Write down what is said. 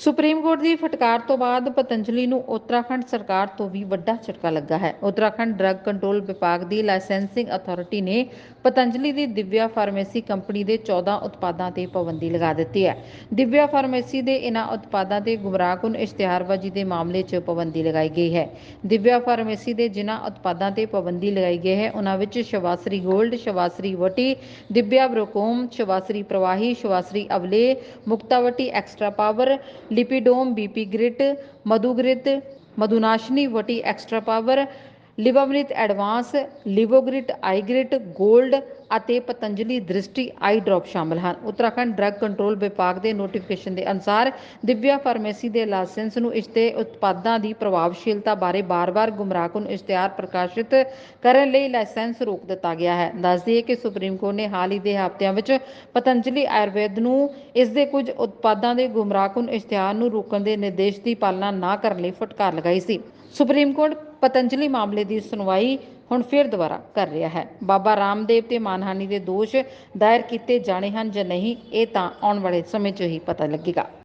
Supreme court ਦੀ ਫਟਕਾਰ ਤੋਂ ਬਾਅਦ ਪਤੰਜਲੀ ਨੂੰ ਉੱਤਰਾਖੰਡ ਸਰਕਾਰ ਤੋਂ ਵੀ ਵੱਡਾ ਝਟਕਾ ਲੱਗਾ ਹੈ। ਉੱਤਰਾਖੰਡ ਡਰੱਗ ਕੰਟਰੋਲ ਵਿਭਾਗ ਦੀ ਲਾਇਸੈਂਸਿੰਗ ਅਥਾਰਟੀ ਨੇ ਪਤੰਜਲੀ ਦੀ ਦਿਵਿਆ ਫਾਰਮੇਸੀ ਕੰਪਨੀ ਦੇ 14 ਉਤਪਾਦਾਂ ਤੇ ਪਾਬੰਦੀ ਲਗਾ ਦਿੱਤੀ ਹੈ। ਦਿਵਿਆ ਫਾਰਮੇਸੀ ਦੇ ਇਨ੍ਹਾਂ ਉਤਪਾਦਾਂ ਤੇ ਗੁੰਮਰਾਹਕੁਨ ਇਸ਼ਤਿਹਾਰਬਾਜ਼ੀ ਦੇ ਮਾਮਲੇ 'ਚ ਪਾਬੰਦੀ ਲਗਾਈ ਗਈ ਹੈ। ਦਿਵਿਆ ਫਾਰਮੇਸੀ ਦੇ ਜਿਨ੍ਹਾਂ ਉਤਪਾਦਾਂ ਤੇ ਪਾਬੰਦੀ ਲਗਾਈ ਗਈ ਹੈ ਉਹਨਾਂ ਵਿੱਚ Swasari gold, Swasari Vati, Divya Bronchom, Swasari Pravahi, Swasari Avaleh, Muktavati extra power Lipidom BP Grit Madhugrit Madhunashini Vati extra power Livamrit advance, Livogrit, Eyegrit 골ਡ ਅਤੇ ਪਤੰਜਲੀ ਦ੍ਰਿਸ਼ਟੀ ਆਈ ਡ੍ਰੌਪ ਸ਼ਾਮਲ ਹਨ। ਉੱਤਰਾਖੰਡ ਡਰੱਗ ਕੰਟਰੋਲ ਵਿਭਾਗ ਦੇ ਨੋਟੀਫਿਕੇਸ਼ਨ ਦੇ ਅਨੁਸਾਰ ਦਿਵਿਆ ਫਾਰਮੇਸੀ ਦੇ ਲਾਇਸੈਂਸ ਨੂੰ ਇਸ ਦੇ ਉਤਪਾਦਾਂ ਦੀ ਪ੍ਰਭਾਵਸ਼ੀਲਤਾ ਬਾਰੇ ਬਾਰ-ਬਾਰ ਗੁੰਮਰਾਹਕੁਨ ਇਸ਼ਤਿਹਾਰ ਪ੍ਰਕਾਸ਼ਿਤ ਕਰਨ ਲਈ ਲਾਇਸੈਂਸ ਰੋਕ ਦਿੱਤਾ ਗਿਆ ਹੈ। ਦੱਸ ਦਈਏ ਕਿ ਸੁਪਰੀਮ ਕੋਰਟ ਨੇ ਹਾਲ ਹੀ ਦੇ ਹਫ਼ਤਿਆਂ ਵਿੱਚ ਪਤੰਜਲੀ ਆਯੁਰਵੇਦ ਨੂੰ ਇਸ ਦੇ ਕੁਝ ਉਤਪਾਦਾਂ ਦੇ ਗੁੰਮਰਾਹਕੁਨ ਇਸ਼ਤਿਹਾਰ ਨੂੰ ਰੋਕਣ ਦੇ ਨਿਰਦੇਸ਼ ਦੀ ਪਾਲਣਾ ਨਾ ਕਰਨ ਲਈ ਫਟਕਾਰ ਲਗਾਈ ਸੀ। ਸੁਪਰੀਮ ਕੋਰਟ ਪਤੰਜਲੀ ਮਾਮਲੇ ਦੀ ਸੁਣਵਾਈ ਹੁਣ ਫਿਰ ਦੁਬਾਰਾ ਕਰ ਰਿਹਾ ਹੈ। ਬਾਬਾ ਰਾਮਦੇਵ ਤੇ ਮਾਨਹਾਨੀ ਦੇ ਦੋਸ਼ ਦਾਇਰ ਕੀਤੇ ਜਾਣੇ ਹਨ ਜਾਂ ਨਹੀਂ, ਇਹ ਤਾਂ ਆਉਣ ਵਾਲੇ ਸਮੇਂ 'ਚ ਹੀ ਪਤਾ ਲੱਗੇਗਾ।